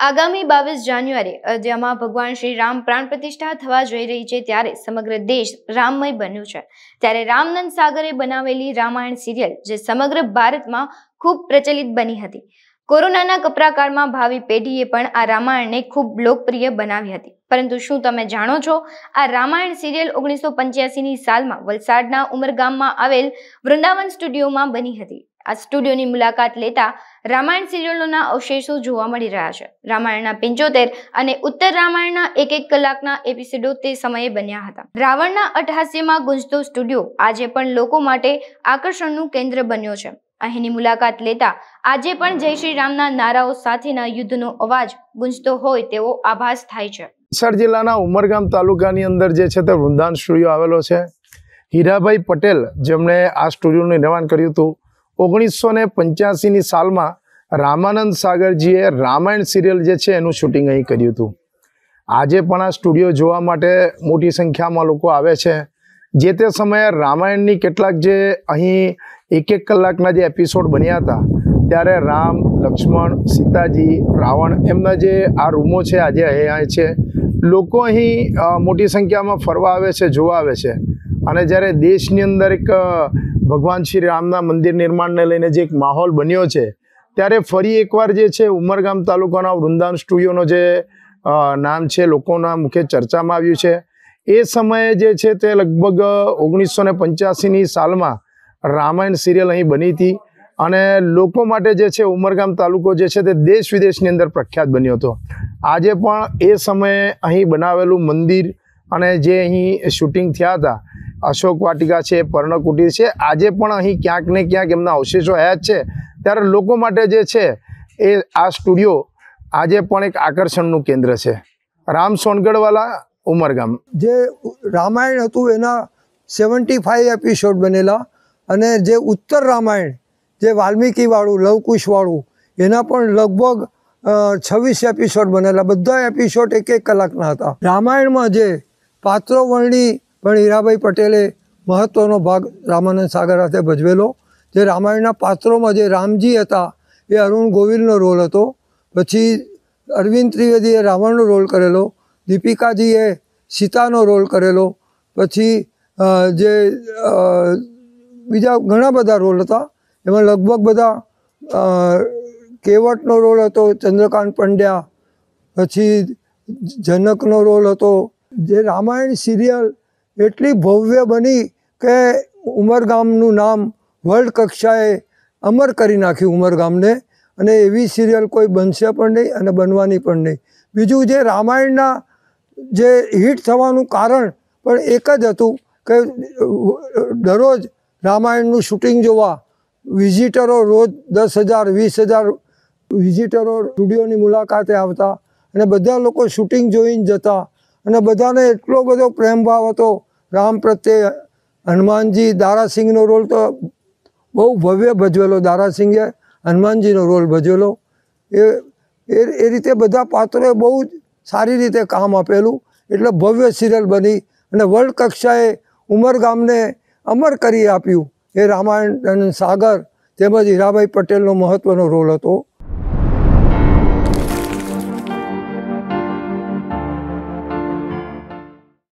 આગામી બાવીસ જાન્યુઆરી અયોધ્યામાં ભગવાન શ્રી રામ પ્રાણ પ્રતિષ્ઠા થવા જઈ રહી છે ત્યારે સમગ્ર દેશ રામમય બન્યું છે. ત્યારે રામનંદ સાગરે બનાવેલી રામાયણ સિરિયલ, જે સમગ્ર ભારતમાં ખૂબ પ્રચલિત બની હતી. કોરોનાના કપરાકાળમાં ભાવિ પેઢીએ પણ આ રામાયણને ખૂબ લોકપ્રિય બનાવી હતી. પરંતુ શું તમે જાણો છો, આ રામાયણ સિરિયલ ઓગણીસો પંચ્યાસીની સાલમાં વલસાડના ઉમરગામમાં આવેલ વૃંદાવન સ્ટુડિયોમાં બની હતી. આ સ્ટુડિયોની મુલાકાત લેતા રામાયણ સિરિયલોના અવશેષો જોવા મળી રહ્યા છે. રામાયણના પંચોતેર અને ઉત્તર રામાયણના એક એક કલાકના એપિસોડો તે સમયે બન્યા હતા. રાવણના અઠહાસ્યમાં ગુંજતો સ્ટુડિયો આજે પણ લોકો માટે આકર્ષણનું કેન્દ્ર બન્યો છે. અહીંની મુલાકાત લેતા આજે પણ જય શ્રી રામના નારાઓ સાથેના યુદ્ધનો અવાજ ગુંજતો હોય તેવો આભાસ થાય છે. વલસાડ જિલ્લાના ઉમરગામ તાલુકાની અંદર જે છે તે વૃંદાન સ્ટુડિયો આવેલો છે. હીરાભાઈ પટેલ જેમણે આ સ્ટુડિયોનું નિર્માણ કર્યું હતું ઓગણીસો ને પંચ્યાસીની સાલમાં રામાનંદ સાગરજીએ રામાયણ સિરિયલ જે છે એનું શૂટિંગ અહીં કર્યું હતું. આજે પણ આ સ્ટુડિયો જોવા માટે મોટી સંખ્યામાં લોકો આવે છે. જે તે સમયે રામાયણની કેટલાક જે અહીં એક એક કલાકના જે એપિસોડ બન્યા હતા, ત્યારે રામ, લક્ષ્મણ, સીતાજી, રાવણ એમના જે આ રૂમો છે, આજે અહીંયા છે. લોકો અહીં મોટી સંખ્યામાં ફરવા આવે છે, જોવા આવે છે. અને જ્યારે દેશની અંદર એક ભગવાન શ્રી રામના મંદિર નિર્માણને લઈને જે એક માહોલ બન્યો છે, ત્યારે ફરી એકવાર જે છે ઉમરગામ તાલુકાના વૃંદાવન સ્ટુડિયોનો જે નામ છે, લોકોના મુખે ચર્ચામાં આવ્યું છે. એ સમયે જે છે તે લગભગ ઓગણીસો ને પંચ્યાસીની સાલમાં રામાયણ સિરિયલ અહીં બની હતી અને લોકો માટે જે છે ઉમરગામ તાલુકો જે છે તે દેશ વિદેશની અંદર પ્રખ્યાત બન્યો હતો. આજે પણ એ સમયે અહીં બનાવેલું મંદિર અને જે અહીં શૂટિંગ થયા હતા, અશોક વાટિકા છે, પર્ણકુટીર છે, આજે પણ અહીં ક્યાંક ને ક્યાંક એમના અવશેષો હયા જ છે. ત્યારે લોકો માટે જે છે, એ આ સ્ટુડિયો આજે પણ એક આકર્ષણનું કેન્દ્ર છે. રામ સોનગઢવાલા, ઉમરગામ. જે રામાયણ હતું, એના સેવન્ટી ફાઈવ એપિસોડ બનેલા અને જે ઉત્તર રામાયણ, જે વાલ્મીકીવાળું, લવકુશવાળું, એના પણ લગભગ છવ્વીસ એપિસોડ બનેલા. બધા એપિસોડ એક એક કલાકના હતા. રામાયણમાં જે પાત્રો વર્ણી પણ હીરાભાઈ પટેલે મહત્ત્વનો ભાગ રામાનંદ સાગર હાથે ભજવેલો. જે રામાયણના પાત્રોમાં જે રામજી હતા, એ અરુણ ગોવિલનો રોલ હતો. પછી અરવિંદ ત્રિવેદીએ રાવણનો રોલ કરેલો. દીપિકાજીએ સીતાનો રોલ કરેલો. પછી જે બીજા ઘણા બધા રોલ હતા. એમાં લગભગ બધા કેવટનો રોલ હતો, ચંદ્રકાંત પંડ્યા. પછી જનકનો રોલ હતો. જે રામાયણ સિરિયલ એટલી ભવ્ય બની કે ઉમરગામનું નામ વર્લ્ડ કક્ષાએ અમર કરી નાખ્યું ઉમરગામને. અને એવી સિરિયલ કોઈ બનશે પણ નહીં અને બનવાની પણ નહીં. બીજું જે રામાયણના જે હિટ થવાનું કારણ પણ એક જ હતું કે દરરોજ રામાયણનું શૂટિંગ જોવા વિઝિટરો રોજ દસ હજાર, વીસ હજાર વિઝિટરો સ્ટુડિયોની મુલાકાતે આવતા અને બધા લોકો શૂટિંગ જોઈને જતા. અને બધાને એટલો બધો પ્રેમભાવ હતો. રામ પ્રત્યે હનુમાનજી દારાસિંહનો રોલ તો બહુ ભવ્ય ભજવેલો. દારાસિંહે હનુમાનજીનો રોલ ભજવેલો. એ એ રીતે બધા પાત્રોએ બહુ જ સારી રીતે કામ આપેલું. એટલે ભવ્ય સિરિયલ બની અને વર્લ્ડ કક્ષાએ ઉમરગામને અમર કરી આપ્યું. એ રામાયણ સાગર તેમજ હીરાભાઈ પટેલનો મહત્ત્વનો રોલ હતો.